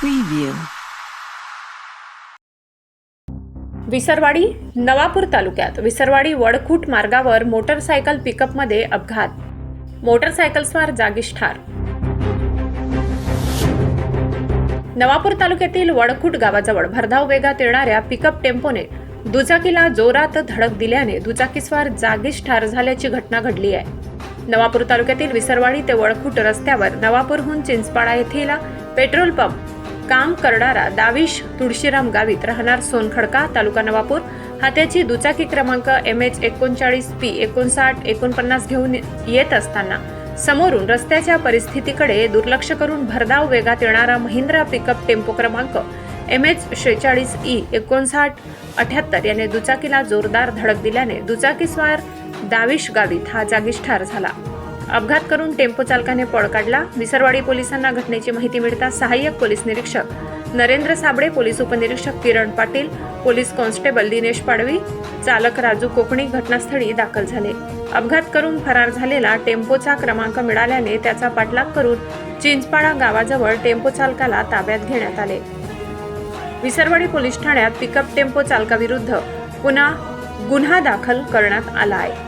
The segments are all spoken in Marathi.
प्रीव्यू विसरवाडी नवापूर तालुक्यात विसरवाडी वडखूट मार्गावर मोटरसायकल पिकअपमध्ये अपघात. मोटरसायकलस्वार जागीच ठार. नवापूर तालुक्यातील वडखूट गावाजवळ भरधाव वेगात येणाऱ्या पिकअप टेम्पोने दुचाकीला जोरात धडक दिल्याने दुचाकीस्वार जागीच ठार झाल्याची घटना घडली आहे. नवापूर तालुक्यातील विसरवाडी ते वळखूट रस्त्यावर नवापूरहून चिंचपाडा येथील पेट्रोल पंप काम करणारा दाविश तुळशीराम गावित राहणार सोनखडका तालुका नवापूर. हात्याची दुचाकी क्रमांक एम एच एकोणचाळीस पी एकोणसाठ एकोणपन्नास घेऊन येत असताना समोरून रस्त्याच्या परिस्थितीकडे दुर्लक्ष करून भरधाव वेगात येणारा महिंद्रा पिकअप टेम्पो क्रमांक एम एच शेहेचाळीस ई एकोणसाठ अठ्याहत्तर याने दुचाकीला जोरदार धडक दिल्याने दुचाकीस्वार दाविश गावित हा जागीच ठार झाला. अपघात करून टेम्पो चालकाने पळ काढला. विसरवाडी पोलिसांना घटनेची माहिती मिळताच सहाय्यक पोलीस निरीक्षक नरेंद्र साबळे पोलीस उपनिरीक्षक किरण पाटील पोलीस कॉन्स्टेबल दिनेश पाडवी चालक राजू कोकणी घटनास्थळी दाखल झाले. अपघात करून फरार झालेला टेम्पोचा क्रमांक मिळाल्याने त्याचा पाठलाग करून चिंचपाडा गावाजवळ टेम्पो चालकाला ताब्यात घेण्यात आले. विसरवाडी पोलीस ठाण्यात पिकअप टेम्पो चालकाविरुद्ध पुन्हा गुन्हा दाखल करण्यात आला आहे.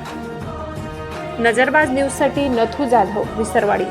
नजरबाज न्यूजसाठी नथू जाधव विसरवाडी.